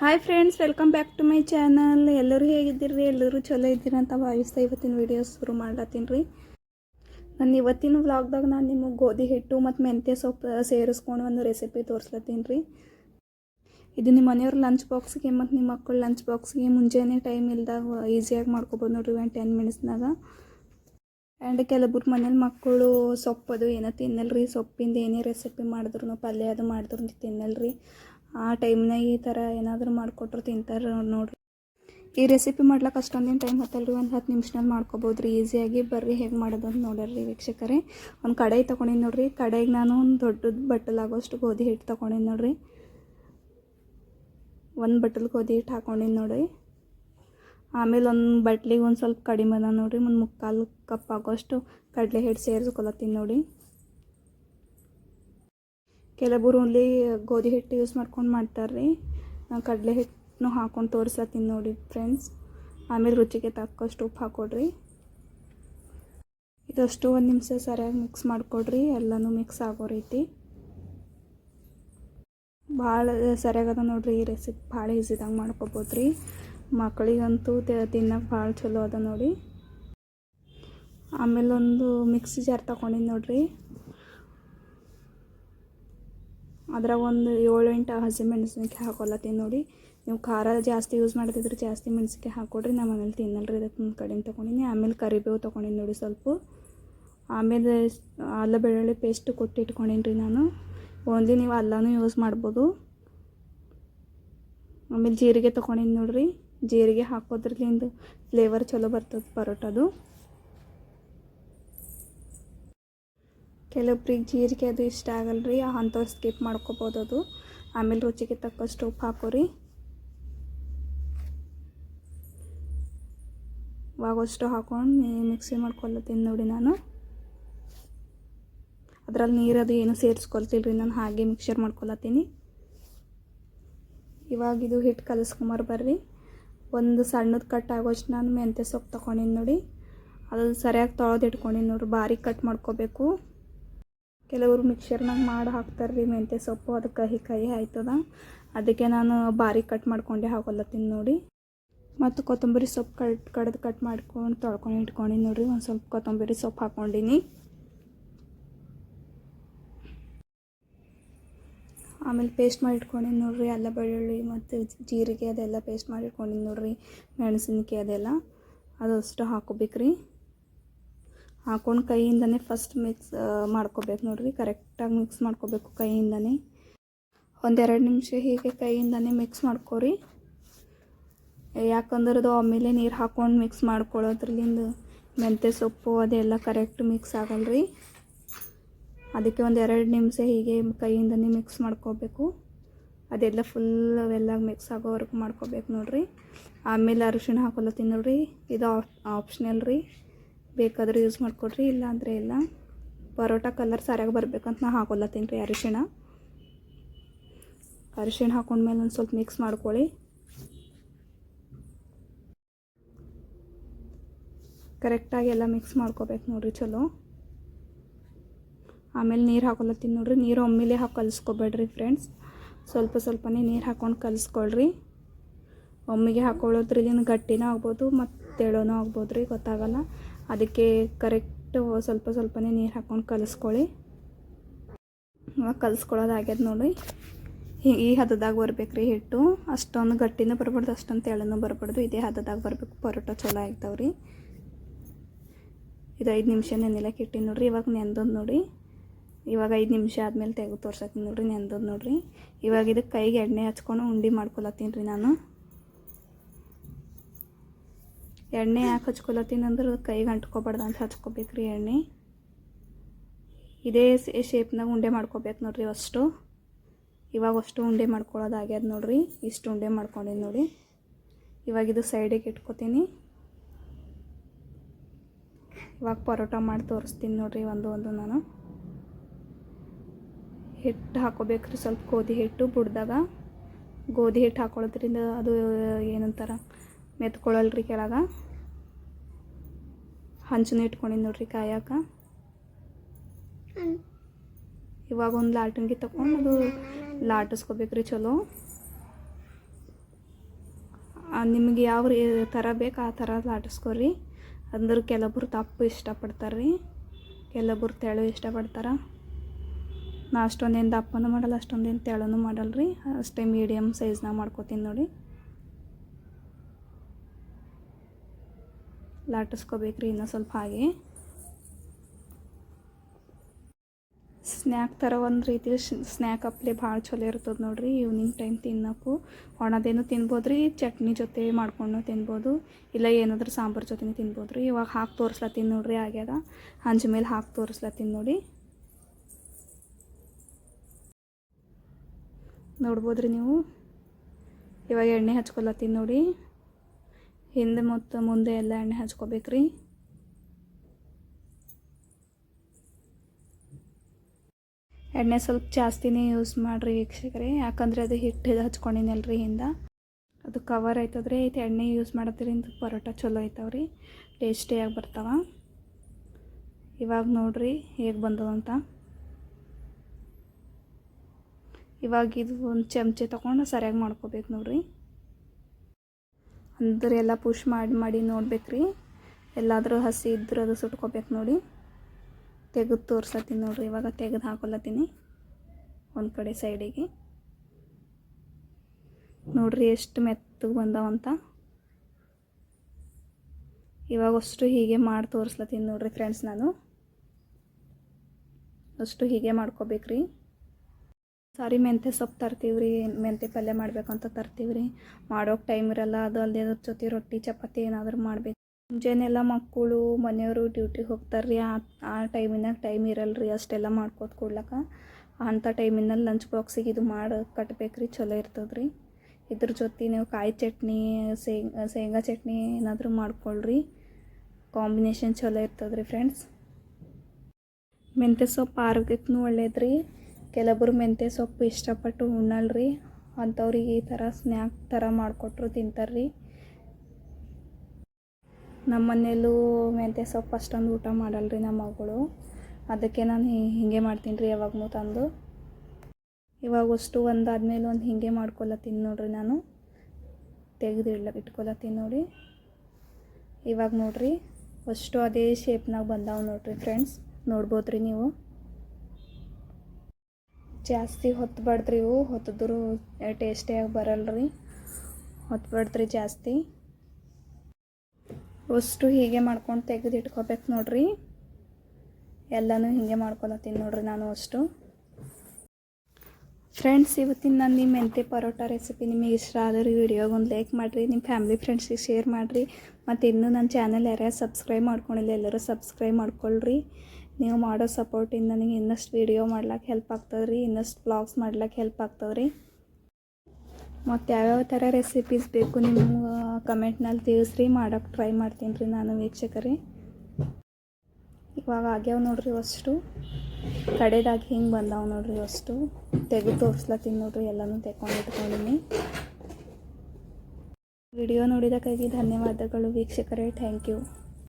Hi friends welcome back to my channel ಎಲ್ಲರೂ ಹೇಗಿದ್ದೀರಿ? ಎಲ್ಲರೂ ಚಲೋ ಇದ್ದೀರಿ ಅಂತ ಭಾವಿಸ್ತಾ ಇವತ್ತಿನ ವಿಡಿಯೋ ಶುರು ಮಾಡ್ಲತ್ತೀನಿ ರೀ. ನಾನು ಇವತ್ತಿನ ವ್ಲಾಗ್ದಾಗ ನಾನು ನಿಮಗೆ ಗೋಧಿ ಹಿಟ್ಟು ಮತ್ತು ಮೆಂತ್ಯ ಸೊಪ್ಪು ಸೇರಿಸ್ಕೊಂಡು ಒಂದು ರೆಸಿಪಿ ತೋರಿಸ್ಲತ್ತೀನಿ ರೀ. ಇದು ನಿಮ್ಮ ಮನೆಯವ್ರ ಲಂಚ್ ಬಾಕ್ಸ್ಗೆ ಮತ್ತು ನಿಮ್ಮ ಮಕ್ಕಳ ಲಂಚ್ ಬಾಕ್ಸ್ಗೆ ಮುಂಜಾನೆ ಟೈಮ್ ಇಲ್ದಾಗ ಈಸಿಯಾಗಿ ಮಾಡ್ಕೊಬೋದು ನೋಡ್ರಿ ಒಂದು ಟೆನ್ ಮಿನಿಟ್ಸ್ನಾಗ ಆ್ಯಂಡ್ ಕೆಲವ್ರ ಮನೇಲಿ ಮಕ್ಕಳು ಸೊಪ್ಪದು ಏನೋ ತಿನ್ನಲ್ರಿ. ಸೊಪ್ಪಿಂದ ಏನೇ ರೆಸಿಪಿ ಮಾಡಿದ್ರು ಪಲ್ಯ ಅದು ಮಾಡಿದ್ರು ತಿನ್ನಲ್ರಿ. ಆ ಟೈಮ್ನಾಗ ಈ ಥರ ಏನಾದರೂ ಮಾಡಿಕೊಟ್ರು ತಿಂತಾರೆ ನೋಡ್ರಿ. ಈ ರೆಸಿಪಿ ಮಾಡ್ಲಿಕ್ಕೆ ಅಷ್ಟೊಂದಿನ ಟೈಮ್ ಹತ್ತಲ್ರಿ, ಒಂದು ಹತ್ತು ನಿಮಿಷನಲ್ಲಿ ಮಾಡ್ಕೊಬೋದು ರೀ ಈಸಿಯಾಗಿ ಬರ್ರಿ, ಹೇಗೆ ಮಾಡೋದು ಅಂತ ನೋಡ್ರಿ ವೀಕ್ಷಕರೇ. ಒಂದು ಕಡಾಯಿ ತೊಗೊಂಡಿನಿ ನೋಡ್ರಿ, ಕಡಾಯಿಗೆ ನಾನು ಒಂದು ದೊಡ್ಡದು ಬಟ್ಟಲಾಗೋಷ್ಟು ಗೋಧಿ ಹಿಟ್ಟು ತೊಗೊಂಡಿನಿ ನೋಡ್ರಿ. ಒಂದು ಬಟ್ಟಲು ಗೋಧಿ ಹಿಟ್ಟು ಹಾಕೊಂಡಿನಿ ನೋಡ್ರಿ. ಆಮೇಲೆ ಒಂದು ಬಟ್ಲಿಗೆ ಒಂದು ಸ್ವಲ್ಪ ಕಡಿಮೆ ಅದ ನೋಡ್ರಿ, ಒಂದು ಮುಕ್ಕಾಲು ಕಪ್ ಆಗೋಷ್ಟು ಕಡಲೆ ಹಿಟ್ಟು ಸೇರಿಸ್ಕೊಳತ್ತೀನಿ ನೋಡಿ ಕೆಲವರು ಓನ್ಲಿ ಗೋಧಿ ಹಿಟ್ಟು ಯೂಸ್ ಮಾಡ್ಕೊಂಡು ಮಾಡ್ತಾರೆ ರೀ ಕಡಲೆ ಹಿಟ್ಟನ್ನು ಹಾಕೊಂಡು ತೋರಿಸ್ಲತ್ತೀನಿ ನೋಡಿ ಫ್ರೆಂಡ್ಸ್ ಆಮೇಲೆ ರುಚಿಗೆ ತಕ್ಕಷ್ಟು ಉಪ್ಪು ಹಾಕೊಡ್ರಿ. ಇದಷ್ಟು ಒಂದು ನಿಮಿಷ ಸರಿಯಾಗಿ ಮಿಕ್ಸ್ ಮಾಡಿಕೊಡ್ರಿ, ಎಲ್ಲನೂ ಮಿಕ್ಸ್ ಆಗೋ ರೀತಿ. ಭಾಳ ಸರಿಯಾಗದ ನೋಡ್ರಿ, ಈ ರೆಸಿಪಿ ಭಾಳ ಈಸಿದಾಗ ಮಾಡ್ಕೊಬೋದು ರೀ ಮಕ್ಕಳಿಗಂತೂ ತಿನ್ನೋಕೆ ಭಾಳ ಚಲೋ ಅದ ನೋಡಿ. ಆಮೇಲೆ ಒಂದು ಮಿಕ್ಸಿ ಜಾರ್ ತಗೊಂಡಿದ್ದು ನೋಡ್ರಿ. ಅದ್ರಾಗ ಒಂದು ಏಳು ಎಂಟು ಹಸಿಮೆಣಸಿನ್ಕಾಯಿ ಹಾಕೊಳತ್ತೀನಿ ನೋಡಿ. ನೀವು ಖಾರ ಜಾಸ್ತಿ ಯೂಸ್ ಮಾಡ್ತಿದ್ರೆ ಜಾಸ್ತಿ ಮೆಣಸಿನ್ಕಾಯಿ ಹಾಕ್ಕೊಡ್ರಿ ನಮ್ಮ ಮನೇಲಿ ತಿನ್ನಲ್ರಿ ಅದಕ್ಕೆ ಒಂದು ಕಡೆಯಿಂದ ತೊಗೊಂಡಿನಿ. ಆಮೇಲೆ ಕರಿಬೇವು ತೊಗೊಂಡಿನಿ ನೋಡಿ ಸ್ವಲ್ಪ. ಆಮೇಲೆ ಅಲ್ಲ ಬೆಳ್ಳುಳ್ಳಿ ಪೇಸ್ಟ್ ಕೊಟ್ಟು ಇಟ್ಕೊಂಡಿನಿ ರೀ ನಾನು. ಓನ್ಲಿ ನೀವು ಅಲ್ಲನೂ ಯೂಸ್ ಮಾಡ್ಬೋದು. ಆಮೇಲೆ ಜೀರಿಗೆ ತೊಗೊಂಡಿನಿ ನೋಡ್ರಿ. ಜೀರಿಗೆ ಹಾಕೋದ್ರಲ್ಲಿಂದ ಫ್ಲೇವರ್ ಚಲೋ ಬರ್ತದೆ ಪರೋಟದು ಕೆಲವೊಬ್ರಿಗೆ ಜೀರಿಗೆ ಅದು ಇಷ್ಟ ಆಗಲ್ಲ ರೀ ಅಂಥವ್ರು ಸ್ಕಿಪ್ ಮಾಡ್ಕೊಬೋದು ಅದು. ಆಮೇಲೆ ರುಚಿಗೆ ತಕ್ಕಷ್ಟು ಉಪ್ಪು ಹಾಕೋರಿ. ಇವಾಗಷ್ಟು ಹಾಕೊಂಡು ಮಿಕ್ಸಿ ಮಾಡ್ಕೊಳತ್ತೀನಿ ನೋಡಿ ನಾನು. ಅದರಲ್ಲಿ ನೀರದು ಏನು ಸೇರಿಸ್ಕೊಳ್ತಿಲ್ಲ ರೀ ನಾನು ಹಾಗೆ ಮಿಕ್ಸರ್ ಮಾಡ್ಕೊಳತ್ತೀನಿ ಇವಾಗ ಇದು ಹಿಟ್ಟು ಕಲಿಸ್ಕೊಂಬರ್ ಬರ್ರಿ. ಒಂದು ಸಣ್ಣದು ಕಟ್ ಆಗೋಷ್ಟು ನಾನು ಮೆಂತ್ಯ ಸೊಪ್ಪು ತೊಗೊಂಡಿನಿ ನೋಡಿ. ಅದು ಸರಿಯಾಗಿ ತೊಳೆದು ಇಟ್ಕೊಂಡಿನಿ ನೋಡಿ ಬಾರೀಕ್ ಕಟ್ ಮಾಡ್ಕೋಬೇಕು. ಕೆಲವರು ಮಿಕ್ಸರ್ನಾಗ ಮಾಡಿ ಹಾಕ್ತಾರೆ ರೀ ಮೆಂತ್ಯ ಸೊಪ್ಪು ಅದು ಕಹಿ ಕಹಿ ಆಯ್ತದ. ಅದಕ್ಕೆ ನಾನು ಬಾರಿ ಕಟ್ ಮಾಡ್ಕೊಂಡೆ ಹಾಕೊಲ್ಲತ್ತೀನಿ ನೋಡಿ. ಮತ್ತು ಕೊತ್ತಂಬರಿ ಸೊಪ್ಪು ಕಟ್ ಕಡ್ದು ಕಟ್ ಮಾಡ್ಕೊಂಡು ತೊಳ್ಕೊಂಡು ಇಟ್ಕೊಂಡಿನಿ ನೋಡಿರಿ, ಒಂದು ಸ್ವಲ್ಪ ಕೊತ್ತಂಬರಿ ಸೊಪ್ಪು ಹಾಕ್ಕೊಂಡಿನಿ ಆಮೇಲೆ ಪೇಸ್ಟ್ ಮಾಡಿ ಇಟ್ಕೊಂಡಿನಿ ನೋಡ್ರಿ, ಅಲ್ಲ ಬೆಳ್ಳುಳ್ಳಿ ಮತ್ತು ಜೀರಿಗೆ ಅದೆಲ್ಲ ಪೇಸ್ಟ್ ಮಾಡಿ ಇಟ್ಕೊಂಡಿನಿ ನೋಡ್ರಿ, ಮೆಣಸಿನ್ಕಾಯಿ ಅದೆಲ್ಲ. ಅದಷ್ಟು ಹಾಕೋಬೇಕ್ರಿ. ಹಾಕೊಂಡು ಕೈಯಿಂದನೇ ಫಸ್ಟ್ ಮಿಕ್ಸ್ ಮಾಡ್ಕೋಬೇಕು ನೋಡಿರಿ. ಕರೆಕ್ಟಾಗಿ ಮಿಕ್ಸ್ ಮಾಡ್ಕೋಬೇಕು ಕೈಯಿಂದನೇ. ಒಂದೆರಡು ನಿಮಿಷ ಹೀಗೆ ಕೈಯಿಂದನೇ ಮಿಕ್ಸ್ ಮಾಡ್ಕೊರಿ. ಯಾಕಂದ್ರೆ ಅದು ಆಮೇಲೆ ನೀರು ಹಾಕೊಂಡು ಮಿಕ್ಸ್ ಮಾಡ್ಕೊಳ್ಳೋದ್ರಲ್ಲಿಂದ ಮೆಂತ್ಯ ಸೊಪ್ಪು ಅದೆಲ್ಲ ಕರೆಕ್ಟ್ ಮಿಕ್ಸ್ ಆಗಲ್ರಿ. ಅದಕ್ಕೆ ಒಂದು ಎರಡು ನಿಮಿಷ ಹೀಗೆ ಕೈಯಿಂದನೇ ಮಿಕ್ಸ್ ಮಾಡ್ಕೋಬೇಕು. ಅದೆಲ್ಲ ಫುಲ್ ಅವೆಲ್ಲ ಮಿಕ್ಸ್ ಆಗೋವರೆಗೂ ಮಾಡ್ಕೋಬೇಕು ನೋಡಿರಿ. ಆಮೇಲೆ ಅರಿಶಿಣ ಹಾಕೊಲತ್ತೀನಿ ನೋಡ್ರಿ. ಇದು ಆಪ್ಷನಲ್ ರೀ. ಬೇಕಾದ್ರೆ ಯೂಸ್ ಮಾಡಿಕೊಡ್ರಿ ಇಲ್ಲ ಅಂದರೆ ಇಲ್ಲ. ಪರೋಟ ಕಲರ್ ಸರಿಯಾಗಿ ಬರಬೇಕಂತ ನಾ ಹಾಕೊಲ್ಲತ್ತೀನಿ ರೀ ಅರಿಶಿಣ. ಅರಿಶಿಣ ಹಾಕೊಂಡ್ಮೇಲೆ ಒಂದು ಸ್ವಲ್ಪ ಮಿಕ್ಸ್ ಮಾಡ್ಕೊಳ್ಳಿ. ಕರೆಕ್ಟಾಗಿ ಎಲ್ಲ ಮಿಕ್ಸ್ ಮಾಡ್ಕೋಬೇಕು ನೋಡ್ರಿ ಚಲೋ. ಆಮೇಲೆ ನೀರು ಹಾಕೊಲತ್ತೀನಿ ನೋಡ್ರಿ, ನೀರು ಒಮ್ಮೆಲೆ ಹಾಕಿ ಕಲಿಸ್ಕೊಬೇಡ್ರಿ ಫ್ರೆಂಡ್ಸ್ ಸ್ವಲ್ಪ ಸ್ವಲ್ಪನೇ ನೀರು ಹಾಕೊಂಡು ಕಲಿಸ್ಕೊಳ್ರಿ. ಒಮ್ಮೆಗೆ ಹಾಕೊಳ್ಳೋದ್ರಿಂದ ಗಟ್ಟಿನೂ ಆಗ್ಬೋದು ಮತ್ತು ತೆಳೋನೂ ಆಗ್ಬೋದು ರೀ, ಗೊತ್ತಾಗಲ್ಲ. ಅದಕ್ಕೆ ಕರೆಕ್ಟ್ ಸ್ವಲ್ಪ ಸ್ವಲ್ಪನೇ ನೀರು ಹಾಕ್ಕೊಂಡು ಕಲಿಸ್ಕೊಳ್ಳಿ. ಇವಾಗ ಕಲಿಸ್ಕೊಳ್ಳೋದು ಆಗ್ಯದ ನೋಡಿ. ಈ ಹದದಾಗ ಬರ್ಬೇಕು ರೀ ಹಿಟ್ಟು. ಅಷ್ಟೊಂದು ಗಟ್ಟಿನೂ ಬರಬಾರ್ದು, ಅಷ್ಟೊಂದು ತೆಳನೂ ಬರಬಾರ್ದು. ಇದೇ ಹದದಾಗ ಬರಬೇಕು. ಪರೋಟ ಚಲೋ ಆಗ್ತಾವೆ ರೀ ಇದು ಐದು ನಿಮಿಷ ನೆನೆಲಕ್ಕೆ ಇಟ್ಟಿನಿ ನೋಡ್ರಿ. ಇವಾಗ ನೆಂದದ್ದು ನೋಡಿ. ಇವಾಗ ಐದು ನಿಮಿಷ ಆದಮೇಲೆ ತೆಗೆದು ತೋರ್ಸತ್ತೀನಿ ನೋಡ್ರಿ ನೆಂದದ್ದು ನೋಡ್ರಿ. ಇವಾಗ ಇದಕ್ಕೆ ಕೈಗೆ ಎಣ್ಣೆ ಹಚ್ಕೊಂಡು ಉಂಡೆ ಮಾಡ್ಕೊಳತ್ತೀನಿ ರೀ ನಾನು. ಎಣ್ಣೆ ಯಾಕೆ ಹಚ್ಕೊಳತ್ತೀನಿ ಅಂದ್ರೆ ಕೈಗೆ ಅಂಟ್ಕೊಬಾರ್ದು ಅಂತ ಹಚ್ಕೋಬೇಕ್ರಿ ಎಣ್ಣೆ. ಇದೇ ಶೇಪ್ನಾಗ ಉಂಡೆ ಮಾಡ್ಕೋಬೇಕು ನೋಡ್ರಿ ಅಷ್ಟು. ಇವಾಗ ಅಷ್ಟು ಉಂಡೆ ಮಾಡ್ಕೊಳ್ಳೋದಾಗ್ಯದ ನೋಡ್ರಿ. ಇಷ್ಟು ಉಂಡೆ ಮಾಡ್ಕೊಂಡಿದ್ದು ನೋಡಿ. ಇವಾಗ ಇದು ಸೈಡಿಗೆ ಇಟ್ಕೋತೀನಿ. ಇವಾಗ ಪರೋಟ ಮಾಡಿ ತೋರಿಸ್ತೀನಿ ನೋಡ್ರಿ ಒಂದು ಒಂದು ನಾನು. ಹಿಟ್ಟು ಹಾಕೋಬೇಕ್ರಿ ಸ್ವಲ್ಪ ಗೋಧಿ ಹಿಟ್ಟು ಬುಡ್ದಾಗ. ಗೋಧಿ ಹಿಟ್ಟು ಹಾಕೊಳ್ಳೋದ್ರಿಂದ ಅದು ಏನಂತಾರ? ಮೆತ್ಕೊಳ್ಳಲ್ರಿ ಕೆಳಗೆ. ಹಂಚನ ಇಟ್ಕೊಂಡಿದ್ದು ನೋಡ್ರಿ ಕಾಯಕ. ಇವಾಗ ಒಂದು ಲಾಟಂಗಿ ತಗೊಂಡು ಅದು ಲಾಟಿಸ್ಕೋಬೇಕ್ರಿ ಚಲೋ. ನಿಮಗೆ ಯಾವ ರೀ ಥರ ಬೇಕು ಆ ಥರ ಲಾಟಿಸ್ಕೊರಿ. ಅಂದ್ರೆ ಕೆಲವೊಬ್ರು ತಪ್ಪು ಇಷ್ಟಪಡ್ತಾರೆ ರೀ ಕೆಲವೊಬ್ರು ತೆಳು ಇಷ್ಟಪಡ್ತಾರೆ. ನಾ ಅಷ್ಟೊಂದೇನು ದಪ್ಪನೂ ಮಾಡಲ್ಲ ಅಷ್ಟೊಂದೇನು ತೆಳನೂ ಮಾಡಲ್ಲ ರೀ ಅಷ್ಟೇ ಮೀಡಿಯಮ್ ಸೈಜ್ನಾಗ ಮಾಡ್ಕೋತೀನಿ ನೋಡಿ. ಲಾಟಿಸ್ಕೋಬೇಕ್ರಿ ಇನ್ನೂ ಸ್ವಲ್ಪ ಹಾಗೆ. ಸ್ನ್ಯಾಕ್ ಥರ ಒಂದು ರೀತಿ ಸ್ನ್ಯಾಕ್ ಅಪ್ಲೆ ಭಾಳ ಚಲೋ ಇರ್ತದೆ ನೋಡ್ರಿ ಈವ್ನಿಂಗ್ ಟೈಮ್ ತಿನ್ನೋಕ್ಕೂ ಒಣದೇನು ತಿನ್ಬೋದು ರೀ ಚಟ್ನಿ ಜೊತೆ ಮಾಡ್ಕೊಂಡು ತಿನ್ಬೋದು, ಇಲ್ಲ ಏನಾದ್ರೂ ಸಾಂಬಾರು ಜೊತೆ ತಿನ್ಬೋದು ರೀ ಇವಾಗ ಹಾಕಿ ತೋರಿಸ್ಲತ್ತೀನಿ ನೋಡ್ರಿ ಆಗ್ಯದ ಹಂಚ ಮೇಲೆ ಹಾಕಿ ತೋರಿಸ್ಲತ್ತೀನಿ ನೋಡಿ. ನೋಡ್ಬೋದ್ರಿ ನೀವು? ಇವಾಗ ಎಣ್ಣೆ ಹಚ್ಕೊಲತ್ತೀನಿ ನೋಡಿ. ಹಿಂದೆ ಮತ್ತು ಮುಂದೆ ಎಲ್ಲ ಎಣ್ಣೆ ಹಚ್ಕೋಬೇಕ್ರಿ. ಎಣ್ಣೆ ಸ್ವಲ್ಪ ಜಾಸ್ತಿನೇ ಯೂಸ್ ಮಾಡಿರಿ ವೀಕ್ಷಕರಿ, ಯಾಕಂದರೆ ಅದು ಹಿಟ್ಟು ಹಚ್ಕೊಂಡಿನಲ್ರಿ ಹಿಂದೆ. ಅದು ಕವರ್ ಆಯ್ತದ್ರಿ ಐತೆ, ಎಣ್ಣೆ ಯೂಸ್ ಮಾಡೋದ್ರಿಂದ ಪರೋಟ ಚಲೋ ಐತವ್ರಿ ಟೇಸ್ಟಿಯಾಗಿ ಬರ್ತಾವ. ಇವಾಗ ನೋಡ್ರಿ ಹೇಗೆ ಬಂದದಂತ ಇವಾಗ ಇದು ಒಂದು ಚಮಚೆ ತೊಗೊಂಡು ಸರಿಯಾಗಿ ಮಾಡ್ಕೋಬೇಕು ನೋಡ್ರಿ. ಅಂದ್ರೆ ಎಲ್ಲ ಪುಷ್ ಮಾಡಿ ಮಾಡಿ ನೋಡ್ಬೇಕ್ರಿ. ಎಲ್ಲಾದರೂ ಹಸಿ ಇದ್ರೆ ಅದು ಸುಟ್ಕೋಬೇಕು ನೋಡಿ. ತೆಗೆದು ತೋರ್ಸತ್ತೀನಿ ನೋಡ್ರಿ, ಇವಾಗ ತೆಗೆದು ಹಾಕೊಲತ್ತೀನಿ ಒಂದು ಕಡೆ ಸೈಡಿಗೆ ನೋಡ್ರಿ ಎಷ್ಟು ಮೆತ್ತಗೆ ಬಂದಾವಂತ ಇವಾಗ ಅಷ್ಟು ಹೀಗೆ ಮಾಡಿ ತೋರಿಸ್ಲತ್ತೀನಿ ನೋಡ್ರಿ ಫ್ರೆಂಡ್ಸ್ ನಾನು. ಅಷ್ಟು ಹೀಗೆ ಮಾಡ್ಕೋಬೇಕ್ರಿ. ಸಾರಿ ಮೆಂತ್ಯ ಸೊಪ್ಪು ತರ್ತೀವಿ ರೀ, ಮೆಂತ್ಯ ಪಲ್ಯ ಮಾಡ್ಬೇಕಂತ ತರ್ತೀವಿ ರೀ. ಮಾಡೋಕೆ ಟೈಮ್ ಇರಲ್ಲ, ಅದು ಅಲ್ಲದೆ ಅದ್ರ ಜೊತೆ ರೊಟ್ಟಿ, ಚಪಾತಿ ಏನಾದರೂ ಮಾಡಬೇಕು. ಮುಂಜಾನೆಲ್ಲ ಮಕ್ಕಳು ಮನೆಯವರು ಡ್ಯೂಟಿಗೆ ಹೋಗ್ತಾರೆ ರೀ, ಆ ಆ ಟೈಮಿನಾಗ ಟೈಮ್ ಇರಲ್ಲ ರೀ, ಅಷ್ಟೆಲ್ಲ ಮಾಡ್ಕೋತ ಕೊಡ್ಲಕ್ಕ. ಅಂಥ ಟೈಮಿನಲ್ಲಿ ಲಂಚ್ ಬಾಕ್ಸಿಗೆ ಇದು ಮಾಡಿ ಕಟ್ಟಬೇಕು ರೀ ಚಲೋ ಇರ್ತದೆ ರೀ. ಇದ್ರ ಜೊತೆ ನೀವು ಕಾಯಿ ಚಟ್ನಿ ಶೇಂಗಾ ಚಟ್ನಿ ಏನಾದರೂ ಮಾಡ್ಕೊಳ್ರಿ ಕಾಂಬಿನೇಷನ್ ಚಲೋ ಇರ್ತದೆ ರೀ ಫ್ರೆಂಡ್ಸ್ ಮೆಂತ್ಯ ಸೊಪ್ಪು ಆರೋಗ್ಯಕ್ಕೂ ಒಳ್ಳೇದು ರೀ. ಕೆಲವೊಬ್ರು ಮೆಂತ್ಯ ಸೊಪ್ಪು ಇಷ್ಟಪಟ್ಟು ಉಣ್ಣಲ್ರಿ. ಅಂಥವ್ರಿಗೆ ಈ ಥರ ಸ್ನ್ಯಾಕ್ ಥರ ಮಾಡಿಕೊಟ್ರು ತಿಂತಾರೆ ನಮ್ಮ ಮನೆಯಲ್ಲೂ ಮೆಂತ್ಯ ಸೊಪ್ಪು ಅಷ್ಟೊಂದು ಊಟ ಮಾಡಲ್ರಿ ನಮ್ಮ ಮಗಳು. ಅದಕ್ಕೆ ನಾನು ಹೀಗೆ ಮಾಡ್ತೀನಿ ರೀ ಯಾವಾಗೂ ತಂದು. ಇವಾಗ ಅಷ್ಟು ಒಂದಾದ್ಮೇಲೆ ಒಂದು ಹೀಗೆ ಮಾಡ್ಕೊಲತ್ತೀನಿ ನೋಡ್ರಿ ನಾನು. ತೆಗೆದು ಇಡ್ಲ ಇಟ್ಕೊಲತ್ತೀನಿ ನೋಡಿ ಇವಾಗ ನೋಡ್ರಿ ಅಷ್ಟು ಅದೇ ಶೇಪ್ನಾಗ ಬಂದಾವ ನೋಡ್ರಿ ಫ್ರೆಂಡ್ಸ್ ನೋಡ್ಬೋದ್ರಿ ನೀವು. ಜಾಸ್ತಿ ಹೊತ್ತಬಾರ್ದ್ರಿ ಇವು. ಹೊತ್ತಿದ್ರು ಟೇಸ್ಟಿಯಾಗಿ ಬರಲ್ರಿ. ಹೊತ್ತಬಾರ್ದ್ರಿ ಜಾಸ್ತಿ. ಅಷ್ಟು ಹೀಗೆ ಮಾಡ್ಕೊಂಡು ತೆಗೆದು ಇಟ್ಕೋಬೇಕು ನೋಡ್ರಿ. ಎಲ್ಲನೂ ಹೀಗೆ ಮಾಡ್ಕೊಳತ್ತೀನಿ ನೋಡ್ರಿ ನಾನು ಅಷ್ಟು. ಫ್ರೆಂಡ್ಸ್ ಇವತ್ತಿನ ನಾನು ನಿಮ್ಮ ಮೆಂತೆ ಪರೋಟ ರೆಸಿಪಿ ನಿಮಗೆ ಇಷ್ಟ ಆದ್ರೆ ವಿಡಿಯೋಗೆ ಒಂದು ಲೈಕ್ ಮಾಡಿರಿ ನಿಮ್ಮ ಫ್ಯಾಮಿಲಿ ಫ್ರೆಂಡ್ಸಿಗೆ ಶೇರ್ ಮಾಡಿರಿ. ಮತ್ತು ಇನ್ನೂ ನನ್ನ ಚಾನಲ್ ಯಾರ್ಯಾರು ಸಬ್ಸ್ಕ್ರೈಬ್ ಮಾಡ್ಕೊಂಡಿಲ್ಲ ಎಲ್ಲರೂ ಸಬ್ಸ್ಕ್ರೈಬ್ ಮಾಡ್ಕೊಳ್ರಿ. ನೀವು ಮಾಡೋ ಸಪೋರ್ಟಿಂದ ನನಗೆ ಇನ್ನಷ್ಟು ವೀಡಿಯೋ ಮಾಡ್ಲಿಕ್ಕೆ ಹೆಲ್ಪ್ ಆಗ್ತದೆ ರೀ ಇನ್ನಷ್ಟು ಬ್ಲಾಗ್ಸ್ ಮಾಡ್ಲಿಕ್ಕೆ ಹೆಲ್ಪ್ ಆಗ್ತದೆ ರೀ ಮತ್ತು ಯಾವ್ಯಾವ ಥರ ರೆಸಿಪೀಸ್ ಬೇಕು ನಿಮ್ಮ ಕಮೆಂಟ್ನಲ್ಲಿ ತಿಳಿಸ್ರಿ ಮಾಡೋಕ್ಕೆ ಟ್ರೈ ಮಾಡ್ತೀನಿ ರೀ ನಾನು ವೀಕ್ಷಕರಿ. ಇವಾಗ ಆಗ್ಯಾವ ನೋಡ್ರಿ ಅಷ್ಟು. ಕಡೆದಾಗಿ ಹಿಂಗೆ ಬಂದಾವ ನೋಡ್ರಿ ಅಷ್ಟು. ತೆಗೆದು ತೋರಿಸ್ಲತ್ತೀನಿ ನೋಡ್ರಿ, ಎಲ್ಲನೂ ತೆಕೊಂಡಿಟ್ಕೊಂಡಿನಿ ವಿಡಿಯೋ ನೋಡಿದಕ್ಕಾಗಿ ಧನ್ಯವಾದಗಳು ವೀಕ್ಷಕರೇ ಥ್ಯಾಂಕ್ ಯು